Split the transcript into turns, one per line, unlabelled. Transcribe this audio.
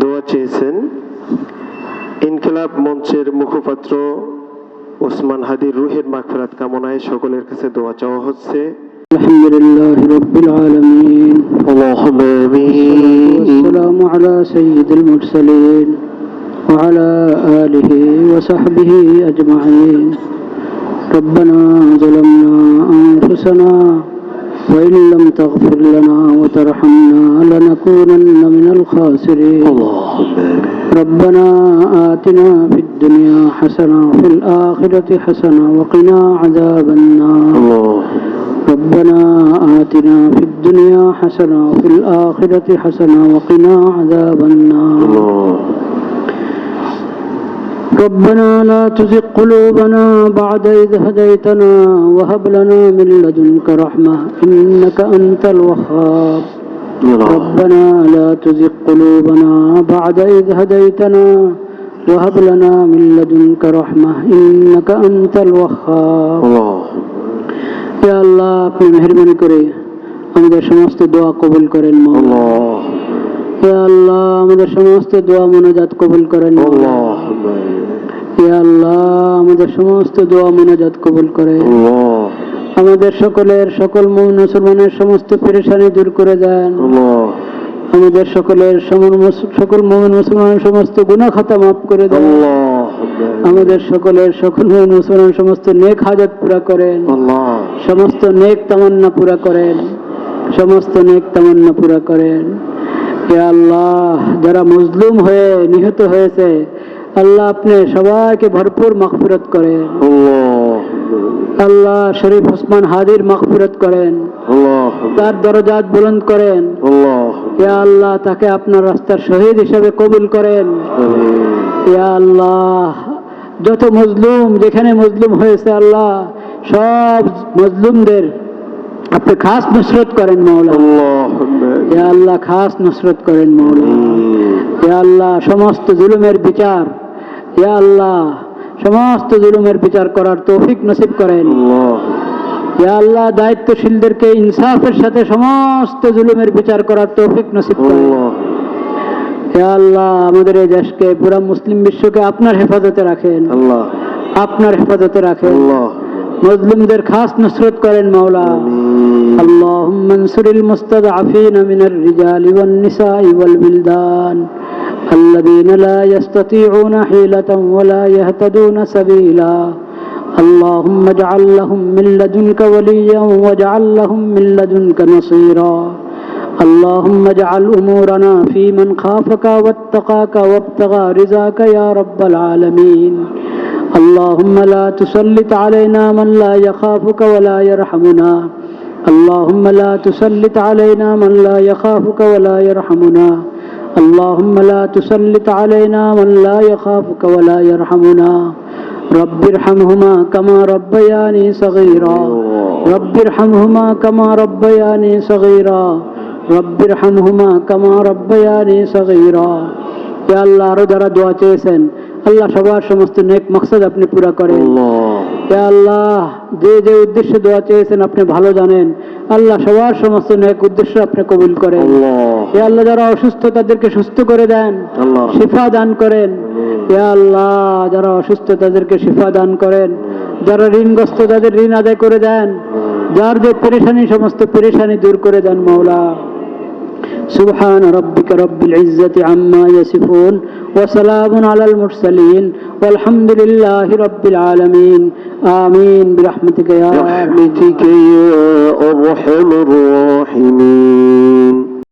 দোয়া চেয়েছেন ইনকিলাব মঞ্চের মুখপাত্র ওসমান হাদির রুহের মাগফিরাত কামনায় সকলের কাছে দোয়া চাওয়া হচ্ছে
الحمد لله رب العالمين
اللهم آمين
والسلام على سيد المرسلين وعلى آله وصحبه أجمعين ربنا ظلمنا أنفسنا وإن لم تغفر لنا وترحمنا لنكونن من الخاسرين.
اللهم
ربنا آتنا في الدنيا حسنة وفي الآخرة حسنة وقنا عذاب النار.
الله
ربنا آتنا في الدنيا حسنة وفي الآخرة حسنة وقنا عذاب النار.
الله
ربنا لا تزغ قلوبنا بعد إذ هديتنا وهب لنا من لدنك رحمة إنك أنت الوهاب
الله
ربنا لا تزغ قلوبنا بعد إذ هديتنا وهب لنا من لدنك رحمة إنك أنت الوهاب
الله
ইয়া আল্লাহ আপনি মেহরবানি করে আমাদের সমস্ত দোয়া কবুল করেন মৌলা
الله
ইয়া আল্লাহ আমাদের সমস্ত দোয়া মনোজাত কবুল করেন মৌলা
اللهم آمين
ইয়া আল্লাহ আমাদের সমস্ত দোয়া মোনাজাত কবুল
করে।
আমাদের সকলের সকল মুসলমানের সমস্ত পেরেশানি দূর করে দেন। আমাদের সকলের সকল মোহামেন মুসলমানের সমস্ত গুণা খাতা মাফ করে দেন। আমাদের সকলের সকল মুসলমান সমস্ত নেক হাজত পুরা করেন। সমস্ত নেক তামান্না পুরা করেন। সমস্ত নেক তামান্না পুরা করেন। আল্লাহ যারা মজলুম হয়ে নিহত হয়েছে আল্লাহ আপনি সবাইকে ভরপুর মকফিরত করেন। আল্লাহ। শরীফ ওসমান হাদির মকফিরত করেন। তার দরজাত বুলন্দ করেন। আল্লাহ। তাকে আপনার রাস্তার শহীদ হিসাবে কবুল করেন। আল্লাহ যত মজলুম যেখানে মজলুম হয়েছে আল্লাহ সব মজলুমদের আপনি খাস নুসরত করেন মৌলা আল্লাহ খাস নুসরত করেন মৌলা আল্লাহ সমস্ত জুলুমের বিচার ইয়া আল্লাহ সমস্ত জুলুমের বিচার করার তৌফিক নসিব করেন। ইয়া আল্লাহ দায়িত্বশীলদেরকে ইনসাফের সাথে সমস্ত জুলুমের বিচার করার তৌফিক নসিব করেন। ইয়া আল্লাহ আমাদের এই দেশকে পুরো মুসলিম বিশ্বকে আপনার হেফাজতে রাখেন।
আল্লাহ।
আপনার হেফাজতে রাখেন।
আল্লাহ।
মজলুমদের খাস নসরত করেন মাওলা।
আল্লাহ
মনসুরিল মুস্তাদ আফিন আমিনার রিজাল ইবন নিসা বিলদান। الذين لا يستطيعون حيلة ولا يهتدون سبيلا. اللهم اجعل لهم من لدنك وليا واجعل لهم من لدنك نصيرا. اللهم اجعل أمورنا في من خافك واتقاك وابتغى رزاك يا رب العالمين. اللهم لا تسلط علينا من لا يخافك ولا يرحمنا. اللهم لا تسلط علينا من لا يخافك ولا يرحمنا. اللهم لا تسلط علينا من لا يخافك ولا يرحمنا رب ارحمهما كما ربياني صغيرا رب ارحمهما كما ربياني صغيرا رب ارحمهما كما ربياني صغيرا يا الله আরো যারা দোয়া চেয়েছেন আল্লাহ সবার সমস্ত নেক মকসদ আপনি পুরা করেন
الله
হে আল্লাহ যে যে উদ্দেশ্যে দোয়া চেয়েছেন আপনি ভালো জানেন আল্লাহ সবার সমস্ত নেক উদ্দেশ্য আপনি কবুল করেন
الله
হে আল্লাহ যারা অসুস্থ তাদেরকে সুস্থ করে দেন
الله
শিফা দান করেন হে আল্লাহ যারা অসুস্থ তাদেরকে শিফা দান করেন যারা ঋণগ্রস্ত তাদের ঋণ আদায় করে দেন যার যে পেরেশানি সমস্ত পেরেশানি দূর করে দেন মৌলা سبحان ربك رب العزة عما يصفون وسلام على المرسلين والحمد لله رب العالمين. آمين. برحمتك يا أرحم
برحمتك يا أرحم الراحمين.